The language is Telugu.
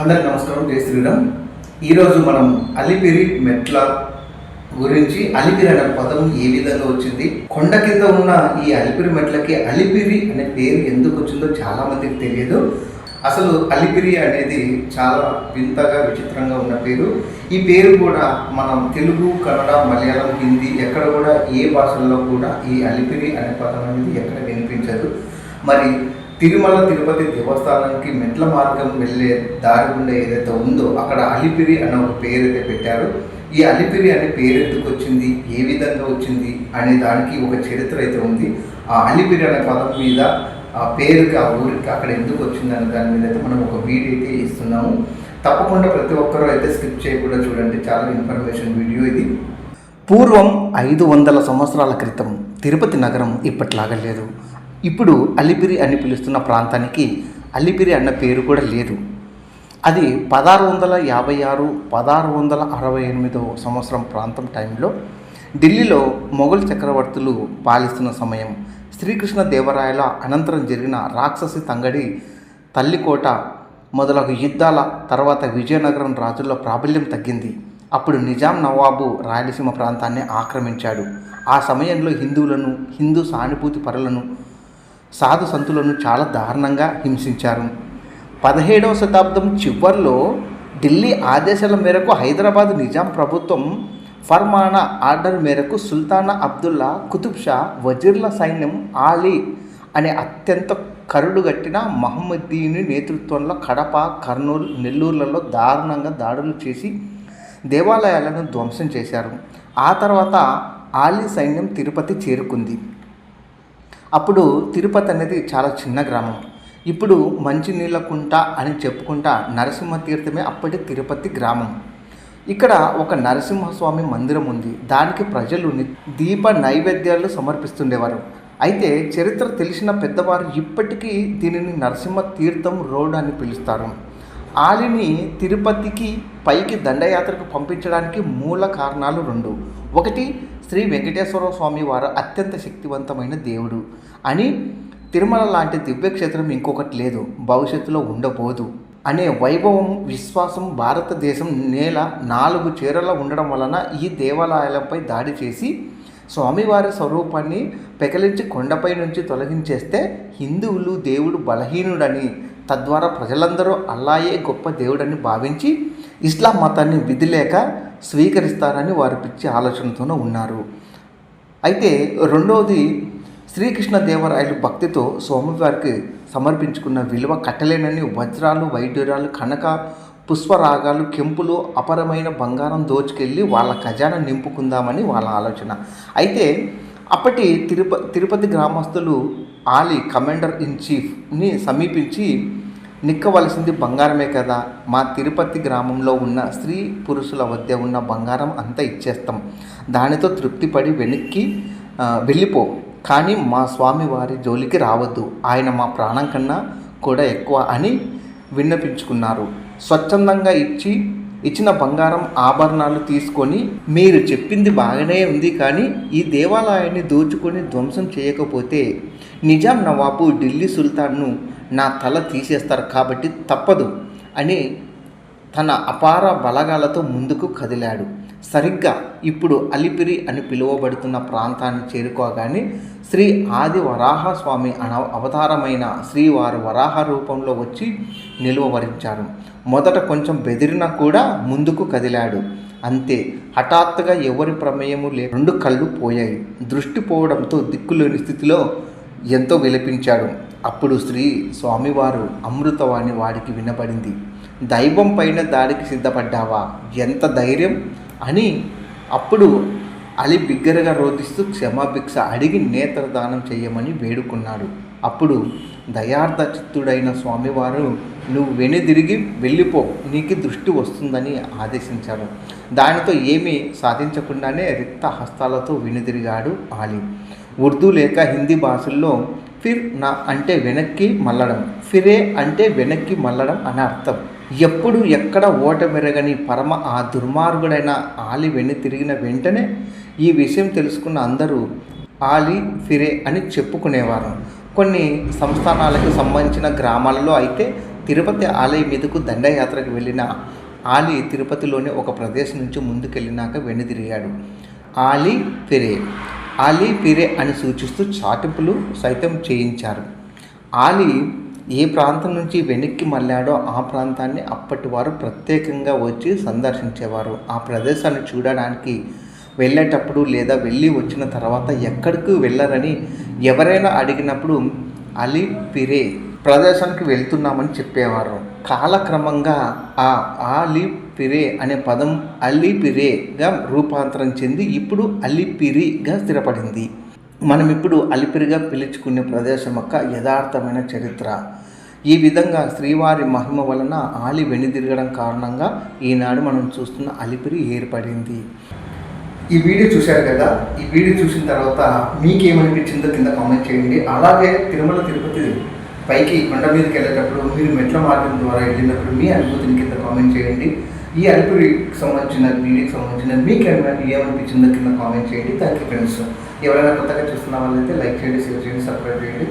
అందరికి నమస్కారం. జయ శ్రీరామ్. ఈరోజు మనం అలిపిరి మెట్ల గురించి అలిపిరి అనే పదం ఏ విధంగా వచ్చింది? కొండ కింద ఉన్న ఈ అలిపిరి మెట్లకి అలిపిరి అనే పేరు ఎందుకు వచ్చిందో చాలా మందికి తెలియదు. అసలు అలిపిరి అనేది చాలా వింతగా విచిత్రంగా ఉన్న పేరు. ఈ పేరు కూడా మనం తెలుగు కన్నడ మలయాళం హిందీ ఎక్కడ కూడా ఏ భాషల్లో కూడా ఈ అలిపిరి అనే పదం అనేది ఎక్కడ వినిపించదు. మరి తిరుమల తిరుపతి దేవస్థానానికి మెట్ల మార్గం వెళ్ళే దారి గుండా ఏదైతే ఉందో అక్కడ అలిపిరి అనే ఒక పేరు అయితే పెట్టారు. ఈ అలిపిరి అనే పేరు ఎందుకు వచ్చింది? ఏ విధంగా వచ్చింది? అనే దానికి ఒక చరిత్ర అయితే ఉంది. ఆ అలిపిరి అనే పదం మీద ఆ పేరుకి ఆ ఊరికి అక్కడ ఎందుకు వచ్చింది అనే దాని మీద అయితే మనం ఒక వీడియో అయితే ఇస్తున్నాము. తప్పకుండా ప్రతి ఒక్కరూ అయితే స్కిప్ చేయకుండా చూడండి. చాలా ఇన్ఫర్మేషన్ వీడియో ఇది. పూర్వం ఐదు వందల సంవత్సరాల క్రితం తిరుపతి నగరం ఇప్పట్లాగా లేదు. ఇప్పుడు అలిపిరి అని పిలుస్తున్న ప్రాంతానికి అలిపిరి అన్న పేరు కూడా లేదు. అది పదహారు వందల యాభై ఆరు పదహారు వందల అరవై ఎనిమిదో సంవత్సరం ప్రాంతం టైంలో ఢిల్లీలో మొఘల్ చక్రవర్తులు పాలిస్తున్న సమయం శ్రీకృష్ణ దేవరాయల అనంతరం జరిగిన రాక్షసి తంగడి తల్లికోట మొదలగు యుద్ధాల తర్వాత విజయనగరం రాజుల్లో ప్రాబల్యం తగ్గింది. అప్పుడు నిజాం నవాబు రాయలసీమ ప్రాంతాన్ని ఆక్రమించాడు. ఆ సమయంలో హిందువులను హిందూ సానుభూతి పరులను సాధు సంతులను చాలా దారుణంగా హింసించారు. పదిహేడవ శతాబ్దం చివరిలో ఢిల్లీ ఆదేశాల మేరకు హైదరాబాద్ నిజాం ప్రభుత్వం ఫర్మానా ఆర్డర్ మేరకు సుల్తానా అబ్దుల్లా కుతుబ్ షా వజీర్ల సైన్యం ఆలీ అనే అత్యంత కరుడుగట్టిన మహమ్మద్దీని నేతృత్వంలో కడప కర్నూలు నెల్లూరులలో దారుణంగా దాడులు చేసి దేవాలయాలను ధ్వంసం చేశారు. ఆ తర్వాత ఆలీ సైన్యం తిరుపతి చేరుకుంది. అప్పుడు తిరుపతి అనేది చాలా చిన్న గ్రామం. ఇప్పుడు మంచినీళ్ళ కుంట అని చెప్పుకుంటా నరసింహ తీర్థమే అప్పటి తిరుపతి గ్రామం. ఇక్కడ ఒక నరసింహస్వామి మందిరం ఉంది. దానికి ప్రజలు ని- దీప నైవేద్యాలు సమర్పిస్తుండేవారు. అయితే చరిత్ర తెలిసిన పెద్దవారు ఇప్పటికీ దీనిని నరసింహ తీర్థం రోడ్ అని పిలుస్తారు. ఆలిని తిరుపతికి పైకి దండయాత్రకు పంపించడానికి మూల కారణాలు రెండు. ఒకటి శ్రీ వెంకటేశ్వర స్వామి వారు అత్యంత శక్తివంతమైన దేవుడు అని తిరుమల లాంటి దివ్యక్షేత్రం ఇంకొకటి లేదు భవిష్యత్తులో ఉండబోదు అనే వైభవం విశ్వాసం భారతదేశం నేల నాలుగు చీరల ఉండడం వలన ఈ దేవాలయాలపై దాడి చేసి స్వామివారి స్వరూపాన్ని పెకలించి కొండపై నుంచి తొలగించేస్తే హిందువులు దేవుడు బలహీనుడని తద్వారా ప్రజలందరూ అల్లాయే గొప్ప దేవుడని భావించి ఇస్లాం మతాన్ని విధి లేక స్వీకరిస్తారని వారు పిచ్చి ఆలోచనతోనూ ఉన్నారు. అయితే రెండవది శ్రీకృష్ణ దేవరాయలు భక్తితో స్వామివారికి సమర్పించుకున్న విలువ కట్టలేనని వజ్రాలు వైడ్యురాలు కనక పుష్పరాగాలు కెంపులు అపరమైన బంగారం దోచుకెళ్ళి వాళ్ళ ఖజానా నింపుకుందామని వాళ్ళ ఆలోచన. అయితే అప్పటి తిరుప తిరుపతి గ్రామస్తులు ఆలీ కమాండర్ ఇన్ చీఫ్ని సమీపించి నిక్కవలసింది బంగారమే కదా. మా తిరుపతి గ్రామంలో ఉన్న స్త్రీ పురుషుల వద్ద ఉన్న బంగారం అంతా ఇచ్చేస్తాం. దానితో తృప్తిపడి వెనక్కి వెళ్ళిపో. కానీ మా స్వామి వారి జోలికి రావద్దు. ఆయన మా ప్రాణం కన్నా కూడా ఎక్కువ అని విన్నపించుకున్నారు. స్వచ్ఛందంగా ఇచ్చి ఇచ్చిన బంగారం ఆభరణాలు తీసుకొని మీరు చెప్పింది బాగానే ఉంది కానీ ఈ దేవాలయాన్ని దోచుకొని ధ్వంసం చేయకపోతే నిజాం నవాబు ఢిల్లీ సుల్తాన్ను నా తల తీసేస్తారు కాబట్టి తప్పదు అని తన అపార బలగాలతో ముందుకు కదిలాడు. సరిగ్గా ఇప్పుడు అలిపిరి అని పిలువబడుతున్న ప్రాంతాన్ని చేరుకోగానే శ్రీ ఆది వరాహస్వామి అన అవతారమైన శ్రీవారు వరాహ రూపంలో వచ్చి నిలువవరించారు. మొదట కొంచెం బెదిరినా కూడా ముందుకు కదిలాడు. అంతే. హఠాత్తుగా ఎవరి ప్రమేయము లే రెండు కళ్ళు పోయాయి. దృష్టి పోవడంతో దిక్కులేని స్థితిలో ఎంతో విలపించాడు. అప్పుడు శ్రీ స్వామివారు అమృతవాణి వాడికి వినపడింది. దైవం పైన దాడికి సిద్ధపడ్డావా? ఎంత ధైర్యం? అని అప్పుడు అలి బిగ్గరగా రోధిస్తూ క్షమాభిక్ష అడిగి నేత్రదానం చేయమని వేడుకున్నాడు. అప్పుడు దయార్థ చిత్తుడైన స్వామివారు నువ్వు వెనుదిరిగి వెళ్ళిపో నీకు దృష్టి వస్తుందని ఆదేశించారు. దానితో ఏమీ సాధించకుండానే రిక్త హస్తాలతో వెనుదిరిగాడు ఆలి. ఉర్దూ లేక హిందీ భాషల్లో ఫిర్ నా అంటే వెనక్కి మల్లడం ఫిరే అంటే వెనక్కి మల్లడం అని అర్థం. ఎప్పుడు ఎక్కడ ఓటమెరగని పరమ ఆ దుర్మార్గుడైన ఆలి వెన్ను తిరిగిన వెంటనే ఈ విషయం తెలుసుకున్న అందరూ ఆలి ఫిరే అని చెప్పుకునేవారు. కొన్ని సంస్థానాలకు సంబంధించిన గ్రామాలలో అయితే తిరుపతి ఆలయం మీదకు దండయాత్రకు వెళ్ళిన ఆలి తిరుపతిలోని ఒక ప్రదేశం నుంచి ముందుకెళ్ళినాక వెనుదిరిగాడు. ఆలి పిరే ఆలి పిరే అని సూచిస్తూ చాటింపులు సైతం చేయించారు. ఆలి ఏ ప్రాంతం నుంచి వెనక్కి మళ్ళాడో ఆ ప్రాంతాన్ని అప్పటి వారు ప్రత్యేకంగా వచ్చి సందర్శించేవారు. ఆ ప్రదేశాన్ని చూడడానికి వెళ్ళేటప్పుడు లేదా వెళ్ళి వచ్చిన తర్వాత ఎక్కడికి వెళ్ళరని ఎవరైనా అడిగినప్పుడు అలీ పిరే ప్రదేశానికి వెళ్తున్నామని చెప్పేవారు. కాలక్రమంగా ఆ అలీ పిరే అనే పదం అలీ పిరేగా రూపాంతరం చెంది ఇప్పుడు అలిపిరిగా స్థిరపడింది. మనం ఇప్పుడు అలిపిరిగా పిలుచుకునే ప్రదేశం యొక్క యథార్థమైన చరిత్ర. ఈ విధంగా శ్రీవారి మహిమ వలన ఆలి వెనుదిరగడం కారణంగా ఈనాడు మనం చూస్తున్న అలిపిరి ఏర్పడింది. ఈ వీడియో చూశారు కదా ఈ వీడియో చూసిన తర్వాత మీకేమనిపించిందో కింద కామెంట్ చేయండి. అలాగే తిరుమల తిరుపతి పైకి కొండ మీదకి వెళ్ళేటప్పుడు మీరు మెట్ల మార్గం ద్వారా వెళ్ళినప్పుడు మీ అనుభూతిని కింద కామెంట్ చేయండి. ఈ అలిపిరికి సంబంధించిన వీడియోకి సంబంధించిన మీకు ఏమనిపించిందో కింద కామెంట్ చేయండి. థ్యాంక్ యూ ఫ్రెండ్స్ ఎవరైనా కొత్తగా చూస్తున్న వాళ్ళైతే లైక్ చేయండి షేర్ చేయండి సబ్స్క్రైబ్ చేయండి.